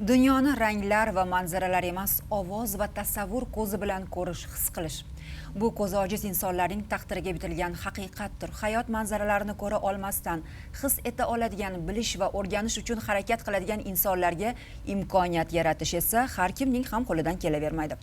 dunyoni ranglar va manzaralar emas ovoz va tasavvur ko'zi bilan ko'rish his qilish. Bu ko'zi ojiz insonlarning taqdiriga bitilgan haqiqatdir. Hayot manzaralarini ko'ra olmasdan his eta oladigan bilish va o'rganish uchun harakat qiladigan insonlarga imkoniyat yaratish esa har kimning ham qo'lidan kelavermaydi.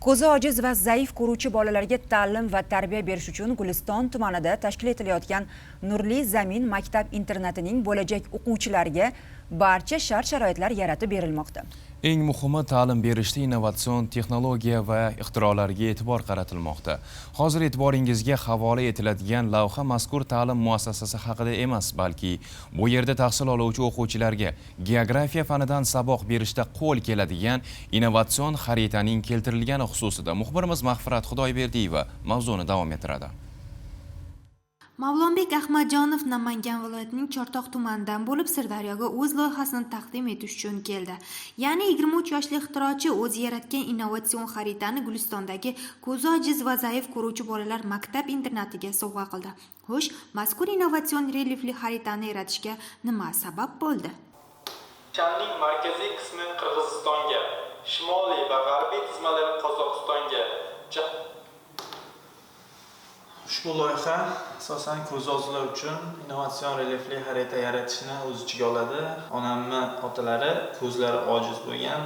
Ko'zi ojiz va zaif ko'ruvchi bolalarga ta'lim va tarbiya berish uchun guliston tumanida tashkil etilayotgan nurli zamin maktab internatining bo'lajak o'quvchilariga barcha shart sharoitlar yaratib berilmoqda Eng muhimi ta'lim berishda innovatsion texnologiya va ixtirolarga e'tibor qaratilmoqda. Hozir e'tiboringizga havola etiladigan lavha mazkur ta'lim muassasasi haqida emas, balki bu yerda tahsil oluvchi o'quvchilarga geografiya fanidan saboq berishda qo'l keladigan innovatsion xaritaning keltirilgani xususida muxbirimiz Mag'firat Xudoyberdiyeva mavzuni davom ettiradi. Mavlonbek Ahmadjonov Namangan viloyatining Chortoq tumanidan bo'lib Sirdaryoga o'z loyihasini taqdim etish uchun keldi. Ya'ni 23 yoshli ixtirochi o'zi yaratgan innovatsion xaritani Gulistondagi ko'zi ojiz va zaif ko'ruvchi bolalar maktab internatiga sovg'a qildi. Xo'sh, mazkur innovatsion relyefli xaritani yaratishga nima sabab bo'ldi? Channing markaziy qismi Qirg'izistonga, shimoliy va g'arbiy tizmalari Ushbu loyiha asosan ko'zozlar uchun innovatsion relyefli xarita yaratishni o'z ichiga oladi. Onamni otalari ko'zlari ojiz bo'lgan,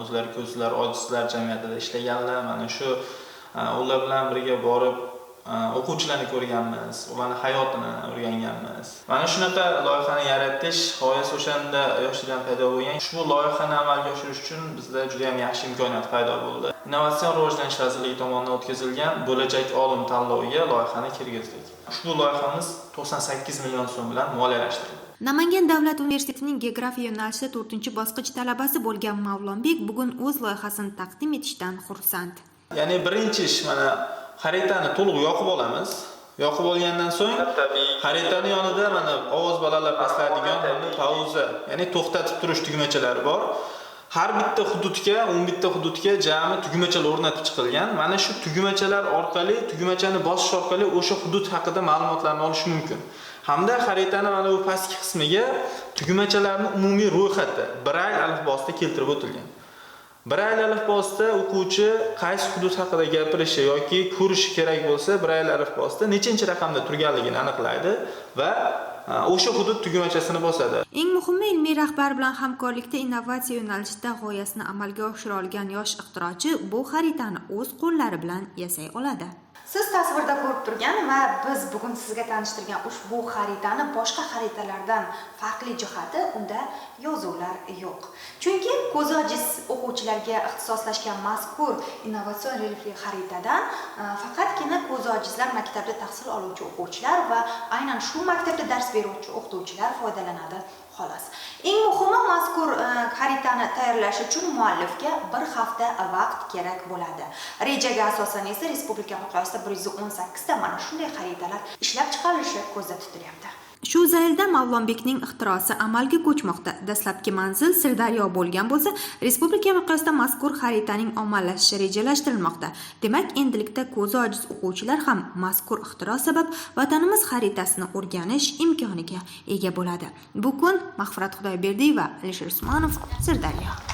o'zlari ko'zlari ojizlar jamiyatida ishlaganlar. Mana shu ular bilan birga borib o'quvchilarni ko'rganmiz, ularni hayotini o'rganganmiz. Mana shunaqa loyihani yaratish g'oyasi o'shanda yoshlikdan paydo bo'lgan. Ushbu loyihani amalga oshirish uchun bizda juda ham yaxshi imkoniyat paydo bo'ldi. Innovatsion rivojlanish vazirligi tomonidan o'tkazilgan bo'lajak olim tanloviga loyihani kirgizdik. Ushbu loyihamiz 98 million so'm bilan moliyalashtirildi. Namangan davlat universitetining geografiya yo'nalishida 4-bosqich talabasi bo'lgan Mavlonbek bugun o'z loyihasini taqdim etishdan xursand. Ya'ni birinchi ish mana xaritani to'liq yoqib olamiz. Yoqib olgandan so'ng xaritani yonida mana ovoz balandlab pastlaydigan pauza, ya'ni to'xtatib turish tugmachalari bor. Har bitta hududga, o'n bitta hududga jami tugmachalar o'rnatib chiqilgan. Mana shu tugmachalar orqali, tugmachani bosish orqali o'sha hudud haqida ma'lumotlarni olish mumkin. Hamda xaritani mana bu pastki qismiga tugmachalarning umumiy ro'yxati Braille alifbosida keltirib o'tilgan. Brayl alifbosida o'quvchi qaysi hudud haqida gapirishi yoki ko'rishi kerak bo'lsa, Brayl alifbosida nechinchi raqamda turganligini aniqlaydi va e, o'sha hudud tugmachasini bosadi. Eng muhimi ilmiy rahbar bilan hamkorlikda innovatsiya yo'nalishida g'oyasini amalga oshira olgan yosh ixtirochi bu xaritani o'z qo'llari bilan yasay oladi. Siz tasvirda ko'rib turgan va biz bugun sizga tanishtirgan ushbu xaritani boshqa xaritalardan farqli jihati unda yozuvlar yo'q. Chunki ko'zi ojiz o'quvchilarga ixtisoslashgan mazkur innovatsion relifli xaritadan e, faqatgina ko'zi ojizlar maktabda tahsil oluvchi o'quvchilar va aynan shu maktabda dars beruvchi o'qituvchilar foydalanadi xolos. Eng mazkur e, xaritani tayyorlash uchun muallifga bir hafta vaqt kerak bo'ladi. Rejaga asosan esa respublika miqyosida 118 ta mana shunday xaritalar ishlab chiqarilishi ko'zda tutilyapti. Shu zaylda Mavlonbekning ixtirosi amalga ko'chmoqda. Dastlabki manzil Sirdaryo bo'lgan bo'lsa, respublika miqyosida mazkur xaritaning ommalashishi rejalashtirilmoqda. Demak, endilikda ko'zi ojiz o'quvchilar ham mazkur ixtiro sabab vatanimiz xaritasini o'rganish imkoniga ega bo'ladi. Bu kun Mag'firat Xudoyberdiyeva, Alisher Usmonov, Sirdaryo.